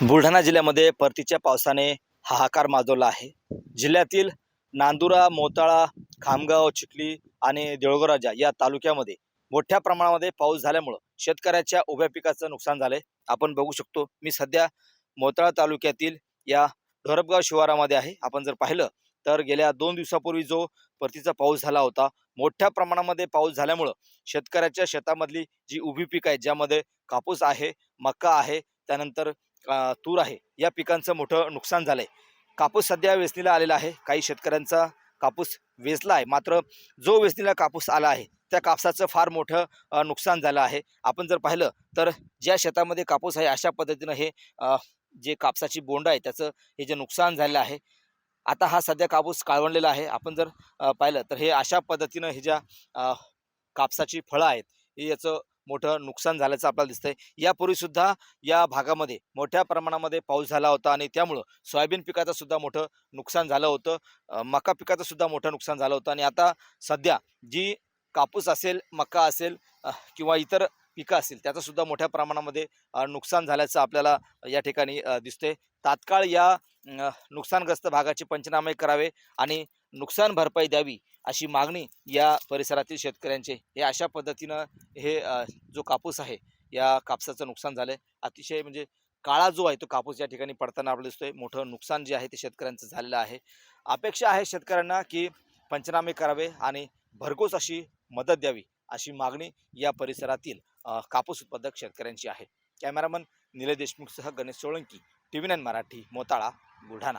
बुलढाणा जिल्ह्यामध्ये परतीच्या पावसाने हाहाकार माजवला आहे. जिल्ह्यातील नांदुरा मोताळा खामगाव चिखली आणि देऊळगाव या तालुक्यामध्ये मोठ्या प्रमाणामध्ये पाऊस झाल्यामुळं शेतकऱ्याच्या उभ्या पिकाचं नुकसान झालंय. आपण बघू शकतो मी सध्या मोताळा तालुक्यातील या ढोरपगाव शिवारामध्ये आहे. आपण जर पाहिलं तर गेल्या दोन दिवसापूर्वी जो परतीचा पाऊस झाला होता मोठ्या प्रमाणामध्ये पाऊस झाल्यामुळं शेतकऱ्याच्या शेतामधली जी उभी पीक आहे ज्यामध्ये कापूस आहे मका आहे त्यानंतर तूर आहे. या पिकांचं मोठं नुकसान झालंय. कापूस सध्या वेचणीला आलेला आहे. काही शेतकऱ्यांचा कापूस वेचला आहे मात्र जो वेचणीला कापूस आला आहे त्या कापसाचं फार मोठं नुकसान झालं आहे. आपण जर पाहिलं तर ज्या शेतामध्ये कापूस आहे अशा पद्धतीनं हे जे कापसाची बोंड आहे त्याचं हे जे नुकसान झालेलं आहे आता हा सध्या कापूस काळवणलेला आहे. आपण जर पाहिलं तर हे अशा पद्धतीनं हे ज्या कापसाची फळं आहेत हे याचं मोठं नुकसान झाल्याचं आपल्याला दिसतंय. यापूर्वीसुद्धा या भागामध्ये मोठ्या प्रमाणामध्ये पाऊस झाला होता आणि त्यामुळं सोयाबीन पिकाचं सुद्धा मोठं नुकसान झालं होतं. मका पिकाचं सुद्धा मोठं नुकसान झालं होतं आणि आता सध्या जी कापूस असेल मका असेल किंवा इतर पिकं असतील त्याचं सुद्धा मोठ्या प्रमाणामध्ये नुकसान झाल्याचं आपल्याला या ठिकाणी दिसतंय. तात्काळ या नुकसानग्रस्त भागाचे पंचनामे करावे आणि नुकसान भरपाई द्यावी अशी मागणी या परिसरातील शेतकऱ्यांचे. हे अशा पद्धतीनं हे जो कापूस आहे या कापसाचं नुकसान झालंय. अतिशय म्हणजे काळा जो आहे तो कापूस या ठिकाणी पडताना आपल्याला दिसतोय. मोठं नुकसान जे आहे ते शेतकऱ्यांचं झालेलं आहे. अपेक्षा आहे शेतकऱ्यांना की पंचनामे करावे आणि भरघोस अशी मदत द्यावी अशी मागणी या परिसरातील कापूस उत्पादक शेतकऱ्यांची आहे. Cameraman Nilay देशमुखसह Ganesh Solanki T V nine Marathi Motala Buldhana.